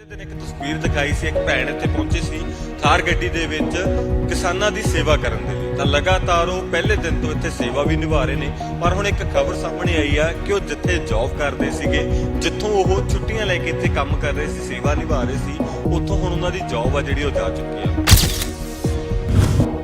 ਪਹਿਲੇ ਦਿਨ ਇੱਕ ਤਸਵੀਰ ਦਿਖਾਈ ਸੀ, ਇੱਕ ਭੈਣ ਇੱਥੇ ਪਹੁੰਚੀ ਸੀ ਥਾਰ ਗੱਡੀ ਦੇ ਵਿੱਚ ਕਿਸਾਨਾਂ ਦੀ ਸੇਵਾ ਕਰਨ ਦੇ ਲਈ। ਤਾਂ ਲਗਾਤਾਰ ਉਹ ਪਹਿਲੇ ਦਿਨ ਤੋਂ ਇੱਥੇ ਸੇਵਾ ਵੀ ਨਿਭਾ ਰਹੇ ਨੇ, ਪਰ ਹੁਣ ਇੱਕ ਖਬਰ ਸਾਹਮਣੇ ਆਈ ਆ ਕਿ ਉਹ ਜਿੱਥੇ ਜੌਬ ਕਰਦੇ ਸੀਗੇ, ਜਿੱਥੋਂ ਉਹ ਛੁੱਟੀਆਂ ਲੈ ਕੇ ਇੱਥੇ ਕੰਮ ਕਰ ਰਹੇ ਸੀ, ਸੇਵਾ ਨਿਭਾ ਰਹੇ ਸੀ, ਉੱਥੋਂ ਹੁਣ ਉਹਨਾਂ ਦੀ ਜੌਬ ਆ ਜਿਹੜੀ ਉਹ ਜਾ ਚੁੱਕੀ ਆ।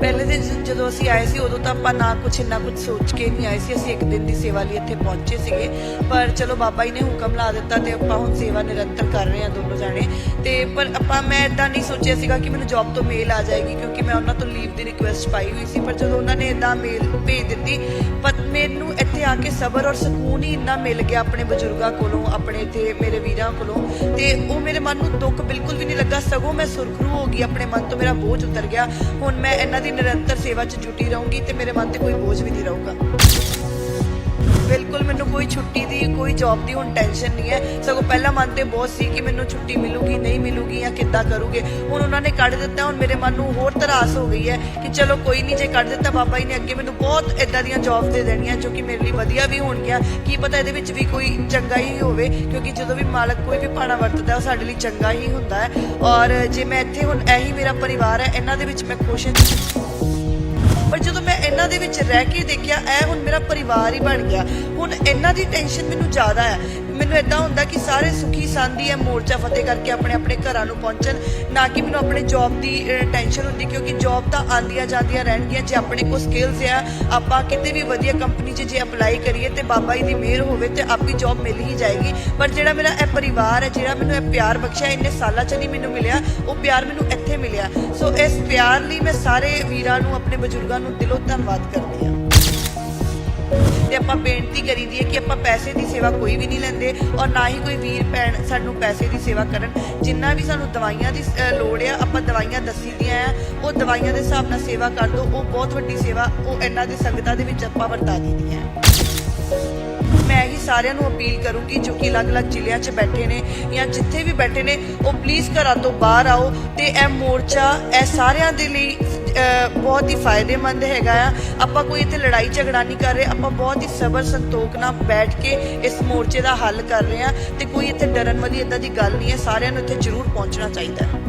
ਪਹਿਲੇ ਦਿਨ ਜਦੋਂ ਅਸੀਂ ਆਏ ਸੀ, ਉਦੋਂ ਤਾਂ ਆਪਾਂ ਨਾ ਕੁਛ, ਇੰਨਾ ਕੁਝ ਸੋਚ ਕੇ ਨਹੀਂ ਆਏ ਸੀ। ਅਸੀਂ ਇੱਕ ਦਿਨ ਦੀ ਸੇਵਾ ਲਈ ਇੱਥੇ ਪਹੁੰਚੇ ਸੀਗੇ। ਪਰ ਚਲੋ ਬਾਬਾ ਜੀ ਨੇ ਹੁਕਮ ਲਾ ਦਿੱਤਾ ਤੇ ਆਪਾਂ ਹੁਣ ਸੇਵਾ ਨਿਰੰਤਰ ਕਰ ਰਹੇ ਹਾਂ ਦੋਨੋਂ ਜਾਣੇ। ਤੇ ਪਰ ਆਪਾਂ, ਮੈਂ ਇਦਾਂ ਨਹੀਂ ਸੋਚਿਆ ਸੀਗਾ ਕਿ ਮੈਨੂੰ ਜੌਬ ਤੋਂ ਮੇਲ ਆ ਜਾਏਗੀ, ਕਿਉਂਕਿ ਮੈਂ ਉਹਨਾਂ ਤੋਂ ਲੀਵ ਦੀ ਰਿਕੁਐਸਟ ਪਾਈ ਹੋਈ ਸੀ। ਪਰ ਜਦੋਂ ਉਹਨਾਂ ਨੇ ਇਦਾਂ ਮੇਲ ਭੇਜ ਦਿੱਤੀ, ਪਰ ਮੈਨੂੰ ਇੱਥੇ ਆ ਕੇ ਸਬਰ ਔਰ ਸਕੂਨ ਹੀ ਇੰਨਾ ਮਿਲ ਗਿਆ ਆਪਣੇ ਬਜ਼ੁਰਗਾਂ ਕੋਲੋਂ, ਆਪਣੇ ਤੇ ਮੇਰੇ ਵੀਰਾਂ ਕੋਲੋਂ। ਤੇ ਉਹ ਮੇਰੇ ਮਨ ਨੂੰ ਦੁੱਖ ਬਿਲਕੁਲ ਵੀ ਨਹੀਂ ਲੱਗਾ। ਸਗੋਂ ਮੈਂ ਸੁਰਖਰੂ ਹੋ ਗਈ, ਆਪਣੇ ਮਨ ਤੋਂ ਮੇਰਾ ਬੋਝ ਉਤਰ ਗਿਆ। ਹੁਣ ਮੈਂ ਇਹਨਾਂ ਦੀ ਨਿਰੰਤਰ ਸੇਵਾ 'ਚ ਜੁਟੀ ਰਹੂੰਗੀ ਤੇ ਮੇਰੇ ਮਨ ਤੇ ਕੋਈ ਬੋਝ ਵੀ ਨਹੀਂ ਰਹੂਗਾ। ਮੈਨੂੰ ਕੋਈ ਛੁੱਟੀ ਦੀ, ਕੋਈ ਜੌਬ ਦੀ ਹੁਣ ਟੈਨਸ਼ਨ ਨਹੀਂ ਹੈ। ਸਗੋਂ ਪਹਿਲਾਂ ਮਨ ਤੇ ਬਹੁਤ ਸੀ ਕਿ ਮੈਨੂੰ ਛੁੱਟੀ ਮਿਲੂਗੀ, ਨਹੀਂ ਮਿਲੂਗੀ ਜਾਂ ਕਿੱਦਾਂ ਕਰੂਗੇ। ਹੁਣ ਉਹਨਾਂ ਨੇ ਕੱਢ ਦਿੱਤਾ, ਹੁਣ ਮੇਰੇ ਮਨ ਨੂੰ ਹੋਰ ਤਰਾਸ ਹੋ ਗਈ ਹੈ ਕਿ ਚਲੋ ਕੋਈ ਨਹੀਂ, ਜੇ ਕੱਢ ਦਿੱਤਾ ਬਾਬਾ ਜੀ ਨੇ ਅੱਗੇ ਮੈਨੂੰ ਬਹੁਤ ਇਦਾਂ ਦੀਆਂ ਜੌਬ ਦੇ ਦੇਣੀਆਂ, ਜੋ ਕਿ ਮੇਰੇ ਲਈ ਵਧੀਆ ਵੀ ਹੋਣਗੀਆਂ। ਕੀ ਪਤਾ ਇਹਦੇ ਵਿੱਚ ਵੀ ਕੋਈ ਚੰਗਾ ਹੀ ਹੋਵੇ, ਕਿਉਂਕਿ ਜਦੋਂ ਵੀ ਮਾਲਕ ਕੋਈ ਵੀ ਪਾਣਾ ਵਰਤਦਾ, ਉਹ ਸਾਡੇ ਲਈ ਚੰਗਾ ਹੀ ਹੁੰਦਾ ਹੈ। ਔਰ ਜੇ ਮੈਂ ਇੱਥੇ ਹੁਣ ਇਹੀ ਮੇਰਾ ਪਰਿਵਾਰ ਹੈ, ਇਹਨਾਂ ਦੇ ਵਿੱਚ ਮੈਂ ਖੁਸ਼ ਹਾਂ। ਪਰ ਜਦੋਂ ਮੈਂ ਇਹਨਾਂ ਦੇ ਵਿੱਚ ਰਹਿ ਕੇ ਦੇਖਿਆ, ਇਹ ਹੁਣ ਮੇਰਾ ਪਰਿਵਾਰ ਹੀ ਬਣ ਗਿਆ। ਹੁਣ ਇਹਨਾਂ ਦੀ ਟੈਨਸ਼ਨ ਮੈਨੂੰ ਜ਼ਿਆਦਾ ਹੈ। ਮੈਨੂੰ ਇਦਾਂ ਹੁੰਦਾ ਕਿ ਸਾਰੇ ਸੁਖੀ ਸੰਦੀ ਹੈ, ਮੋਰਚਾ ਫਤਿਹ ਕਰਕੇ ਆਪਣੇ ਆਪਣੇ ਘਰਾਂ ਨੂੰ ਪਹੁੰਚਣ, ਨਾ ਕਿ ਮੈਨੂੰ ਆਪਣੇ ਜੌਬ ਦੀ ਟੈਨਸ਼ਨ ਹੁੰਦੀ, ਕਿਉਂਕਿ ਜੌਬ ਤਾਂ ਆਂਦੀਆਂ ਜਾਂਦੀਆਂ ਰਹਿਣਗੀਆਂ। ਜੇ ਆਪਣੇ ਕੋਲ ਸਕਿੱਲਸ ਆ, ਆਪਾਂ ਕਿਤੇ ਵੀ ਵਧੀਆ ਕੰਪਨੀ 'ਚ ਜੇ ਅਪਲਾਈ ਕਰੀਏ ਤੇ ਬਾਬਾ ਜੀ ਦੀ ਮਿਹਰ ਹੋਵੇ ਤੇ ਆਪੀ ਜੌਬ ਮਿਲ ਹੀ ਜਾਏਗੀ। ਪਰ ਜਿਹੜਾ ਮੇਰਾ ਇਹ ਪਰਿਵਾਰ ਹੈ, ਜਿਹੜਾ ਮੈਨੂੰ ਇਹ ਪਿਆਰ ਬਖਸ਼ਿਆ, ਇੰਨੇ ਸਾਲਾਂ 'ਚ ਨਹੀਂ ਮੈਨੂੰ ਮਿਲਿਆ, ਉਹ ਪਿਆਰ ਮੈਨੂੰ ਇੱਥੇ ਮਿਲਿਆ। ਸੋ ਇਸ ਪਿਆਰ ਲਈ ਮੈਂ ਸਾਰੇ ਵੀਰਾਂ ਨੂੰ, ਆਪਣੇ ਬਜ਼ੁਰਗਾਂ ਨੂੰ ਦਿਲੋਂ ਧੰਨਵਾਦ ਕਰਦੀ ਹਾਂ। ਤੇ ਆਪਾਂ ਬੇਨਤੀ ਕਰੀਦੀ ਹੈ ਕਿ ਆਪਾਂ ਪੈਸੇ ਦੀ ਸੇਵਾ ਕੋਈ ਵੀ ਨਹੀਂ ਲੈਂਦੇ ਔਰ ਨਾ ਹੀ ਕੋਈ ਵੀਰ, ਭੈਣ ਸਾਨੂੰ ਪੈਸੇ ਦੀ ਸੇਵਾ ਕਰਨ। ਜਿੰਨਾ ਵੀ ਸਾਨੂੰ ਦਵਾਈਆਂ ਦੀ ਲੋੜ ਆ, ਆਪਾਂ ਦਵਾਈਆਂ ਦੱਸੀ ਦੀਆਂ ਆ। ਉਹ ਦਵਾਈਆਂ ਦੇ ਹਿਸਾਬ ਨਾਲ ਸੇਵਾ ਕਰ ਦੋ। ਉਹ ਬਹੁਤ ਵੱਡੀ ਸੇਵਾ, ਉਹ ਇਹਨਾਂ ਦੀ ਸੰਗਤਾਂ ਦੇ ਵਿੱਚ ਆਪਾਂ ਵਰਤਾ ਦਿੰਦੀਆਂ ਮੈਂ ਹੀ ਸਾਰਿਆਂ ਨੂੰ ਅਪੀਲ ਕਰੂੰਗੀ, ਜੋ ਕਿ ਅਲੱਗ-ਅਲੱਗ ਜ਼ਿਲ੍ਹਿਆਂ 'ਚ ਬੈਠੇ ਨੇ ਜਾਂ ਜਿੱਥੇ ਵੀ ਬੈਠੇ ਨੇ, ਉਹ ਪਲੀਜ਼ ਘਰਾਂ ਤੋਂ ਬਾਹਰ ਆਓ ਤੇ ਇਹ ਮੋਰਚਾ, ਇਹ ਸਾਰਿਆਂ ਦੇ ਲਈ ਬਹੁਤ ਹੀ ਫਾਇਦੇਮੰਦ ਹੈਗਾ ਆ। ਆਪਾਂ ਕੋਈ ਇੱਥੇ ਲੜਾਈ ਝਗੜਾ ਨਹੀਂ ਕਰ ਰਹੇ, ਆਪਾਂ ਬਹੁਤ ਹੀ ਸਬਰ ਸੰਤੋਖ ਨਾਲ ਬੈਠ ਕੇ ਇਸ ਮੋਰਚੇ ਦਾ ਹੱਲ ਕਰ ਰਹੇ ਆ ਤੇ ਕੋਈ ਇੱਥੇ ਡਰਨ ਵਾਲੀ ਇਦਾਂ ਦੀ ਗੱਲ ਨਹੀਂ ਹੈ, ਸਾਰਿਆਂ ਨੂੰ ਇੱਥੇ ਜ਼ਰੂਰ ਪਹੁੰਚਣਾ ਚਾਹੀਦਾ ਹੈ।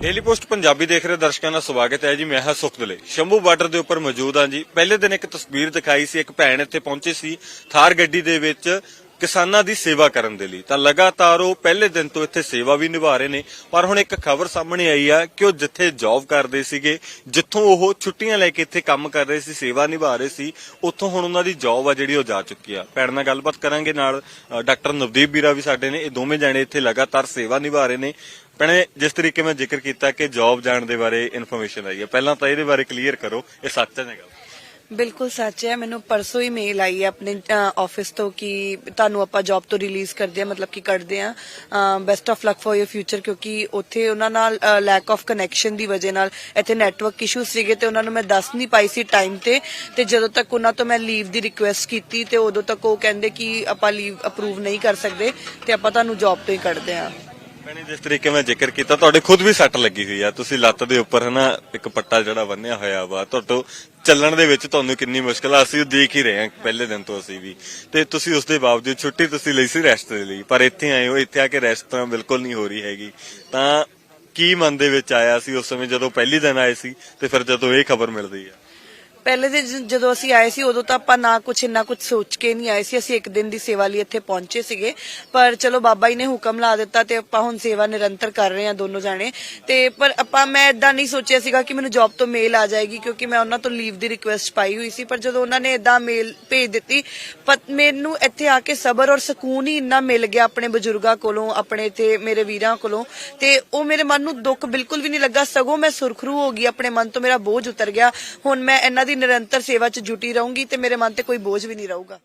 ਡੇਲੀ ਪੋਸਟ ਪੰਜਾਬੀ ਦੇਖ ਰਹੇ ਦਰਸ਼ਕਾਂ ਦਾ ਸਵਾਗਤ ਹੈ ਜੀ, ਮੈਂ ਹਾਂ ਸੁਖਦਲੇ ਸ਼ੰਭੂ ਬਾਰਡਰ ਦੇ ਉੱਪਰ ਮੌਜੂਦ ਹਾਂ ਜੀ। ਪਹਿਲੇ ਦਿਨ ਇੱਕ ਤਸਵੀਰ ਦਿਖਾਈ ਸੀ, ਇੱਕ ਭੈਣ ਇੱਥੇ ਪਹੁੰਚੀ ਸੀ ਥਾਰ ਗੱਡੀ ਦੇ ਵਿੱਚ। ਕਿਸਾਨਾਂ ਦੀ ਸੇਵਾ ਕਰਨ ਦੇ ਲਈ। ਤਾਂ ਲਗਾਤਾਰ ਉਹ ਪਹਿਲੇ ਦਿਨ ਤੋਂ ਇੱਥੇ ਸੇਵਾ ਵੀ ਨਿਭਾ ਰਹੇ ਨੇ। ਪਰ ਹੁਣ ਇੱਕ ਖਬਰ ਸਾਹਮਣੇ ਆਈ ਆ ਕਿ ਉਹ ਜਿੱਥੇ ਜੌਬ ਕਰਦੇ ਸੀਗੇ ਜਿੱਥੋਂ ਉਹ ਛੁੱਟੀਆਂ ਲੈ ਕੇ ਇੱਥੇ ਕੰਮ ਕਰ ਰਹੇ ਸੀ ਸੇਵਾ ਨਿਭਾ ਰਹੇ ਸੀ ਉੱਥੋਂ ਹੁਣ ਉਹਨਾਂ ਦੀ ਜੌਬ ਆ ਜਿਹੜੀ ਉਹ ਜਾ ਚੁੱਕੀ ਆ। ਭੈਣ ਨਾਲ ਗੱਲਬਾਤ ਕਰਾਂਗੇ ਨਾਲ ਅ, ਡਾਕਟਰ ਨਵਦੀਪ ਵੀਰਾ ਵੀ ਸਾਡੇ ਨੇ। ਇਹ ਦੋਵੇਂ ਜਾਣੇ ਇੱਥੇ ਲਗਾਤਾਰ ਸੇਵਾ ਨਿਭਾ ਰਹੇ ਨੇ। ਭੈਣੇ ਜਿਸ ਤਰੀਕੇ ਮੈਂ ਜ਼ਿਕਰ ਕੀਤਾ ਕਿ ਜੌਬ ਜਾਣ ਦੇ ਬਾਰੇ ਇਨਫੋਰਮੇਸ਼ਨ ਆਈ ਹੈ ਪਹਿਲਾਂ ਤਾਂ ਇਹਦੇ ਬਾਰੇ ਕਲੀਅਰ ਕਰੋ ਇਹ ਸੱਚ ਹੈ ਜਾਂ ਗੱਲ ਬਿਲਕੁਲ ਸੱਚ ਹੈ, ਮੈਨੂੰ ਪਰਸੋਂ ਹੀ ਮੇਲ ਆਈ ਹੈ ਆਪਣੇ ਆਫਿਸ ਤੋਂ ਕਿ ਤੁਹਾਨੂੰ ਆਪਾਂ ਜੌਬ ਤੋਂ ਰਿਲੀਜ਼ ਕਰਦੇ ਆ ਮਤਲਬ ਕਿ ਕੱਢਦੇ ਆ best of luck for your future ਕਿਉਂਕਿ ਉੱਥੇ ਉਹਨਾਂ ਨਾਲ ਲੈਕ ਆਫ ਕਨੈਕਸ਼ਨ ਦੀ ਵਜ੍ਹਾ ਨਾਲ ਇੱਥੇ ਨੈਟਵਰਕ ਇਸ਼ੂ ਸੀਗੇ ਤੇ ਉਹਨਾਂ ਨੂੰ ਮੈਂ ਦੱਸ ਨਹੀਂ ਪਾਈ ਸੀ ਟਾਈਮ ਤੇ। ਤੇ ਜਦੋਂ ਤੱਕ ਉਹਨਾਂ ਤੋਂ ਮੈਂ ਲੀਵ ਦੀ ਰਿਕੁਐਸਟ ਕੀਤੀ ਤੇ ਉਦੋਂ ਤੱਕ ਉਹ ਕਹਿੰਦੇ ਕਿ ਆਪਾਂ ਲੀਵ ਅਪਰੂਵ ਨਹੀਂ ਕਰ ਸਕਦੇ ਤੇ ਆਪਾਂ ਤੁਹਾਨੂੰ ਜੌਬ ਤੋਂ ਹੀ ਕੱਢਦੇ ਆ ਭੈਣੇ, ਜਿਸ ਤਰੀਕੇ ਮੈਂ ਜ਼ਿਕਰ ਕੀਤਾ, ਤੁਹਾਡੇ ਖੁਦ ਵੀ ਸੱਟ ਲੱਗੀ ਹੋਈ ਆ। ਤੁਸੀਂ ਲੱਤ ਦੇ ਉੱਪਰ ਹਨਾ, ਇੱਕ ਪੱਟਾ ਜਿਹੜਾ ਬੰਨਿਆ ਹੋਇਆ ਵਾ, ਤੁਹਾਡੇ ਚੱਲਣ ਦੇ ਵਿੱਚ ਤੁਹਾਨੂੰ ਕਿੰਨੀ ਮੁਸ਼ਕਲ ਆ, ਅਸੀਂ ਉਹ ਦੇਖ ਹੀ ਰਹੇ ਹਾਂ ਪਹਿਲੇ ਦਿਨ ਤੋਂ ਅਸੀਂ ਵੀ। ਤੇ ਤੁਸੀਂ ਉਸ ਦੇ ਬਾਵਜੂਦ ਛੁੱਟੀ ਤੁਸੀਂ ਲਈ ਸੀ ਰੈਸਟ ਦੇ ਲਈ, ਪਰ ਇੱਥੇ ਆਏ ਹੋ, ਇੱਥੇ ਆ ਕੇ ਰੈਸਟ ਤਾਂ ਬਿਲਕੁਲ ਨਹੀਂ ਹੋ ਰਹੀ ਹੈਗੀ। ਤਾਂ ਕੀ ਮਨ ਦੇ ਵਿੱਚ ਆਇਆ ਸੀ ਉਸ ਸਮੇਂ ਜਦੋਂ ਪਹਿਲੀ ਦਿਨ ਆਏ ਸੀ, ਤੇ ਫਿਰ ਜਦੋਂ ਇਹ ਖਬਰ ਮਿਲਦੀ ਆ? ਪਹਿਲੇ ਦੇ ਜਦੋਂ ਅਸੀਂ ਆਏ ਸੀ, ਉਦੋਂ ਤਾਂ ਆਪਾਂ ਨਾ ਕੁਛ, ਇੰਨਾ ਕੁਝ ਸੋਚ ਕੇ ਨਹੀਂ ਆਏ ਸੀ। ਅਸੀਂ ਇੱਕ ਦਿਨ ਦੀ ਸੇਵਾ ਲਈ ਇੱਥੇ ਪਹੁੰਚੇ ਸੀਗੇ। ਪਰ ਚਲੋ, ਬਾਬਾ ਜੀ ਨੇ ਹੁਕਮ ਲਾ ਦਿੱਤਾ ਤੇ ਆਪਾਂ ਹੁਣ ਸੇਵਾ ਨਿਰੰਤਰ ਕਰ ਰਹੇ ਹਾਂ ਦੋਨੋਂ ਜਾਣੇ। ਤੇ ਪਰ ਆਪਾਂ, ਮੈਂ ਇਦਾਂ ਨਹੀਂ ਸੋਚਿਆ ਸੀਗਾ ਕਿ ਮੈਨੂੰ ਜੌਬ ਤੋਂ ਮੇਲ ਆ ਜਾਏਗੀ, ਕਿਉਂਕਿ ਮੈਂ ਉਹਨਾਂ ਤੋਂ ਲੀਵ ਦੀ ਰਿਕੁਐਸਟ ਪਾਈ ਹੋਈ ਸੀ। ਪਰ ਜਦੋਂ ਉਹਨਾਂ ਨੇ ਇਦਾਂ ਮੇਲ ਭੇਜ ਦਿੱਤੀ, ਪਰ ਮੈਨੂੰ ਇੱਥੇ ਆ ਕੇ ਸਬਰ ਔਰ ਸਕੂਨ ਹੀ ਇੰਨਾ ਮਿਲ ਗਿਆ ਆਪਣੇ ਬਜ਼ੁਰਗਾਂ ਕੋਲੋਂ, ਆਪਣੇ ਤੇ ਮੇਰੇ ਵੀਰਾਂ ਕੋਲੋਂ। ਤੇ ਉਹ ਮੇਰੇ ਮਨ ਨੂੰ ਦੁੱਖ ਬਿਲਕੁਲ ਵੀ ਨਹੀਂ ਲੱਗਾ। ਸਗੋਂ ਮੈਂ ਸੁਰਖਰੂ ਹੋ ਗਈ, ਆਪਣੇ ਮਨ ਤੋਂ ਮੇਰਾ ਬੋਝ ਉਤਰ ਗਿਆ। ਹੁਣ ਮੈਂ ਇਹਨਾਂ ਦੀ ਨਿਰੰਤਰ ਸੇਵਾ 'ਚ ਜੁਟੀ ਰਹੂੰਗੀ ਤੇ ਮੇਰੇ ਮਨ ਤੇ ਕੋਈ ਬੋਝ ਵੀ ਨਹੀਂ ਰਹੂਗਾ।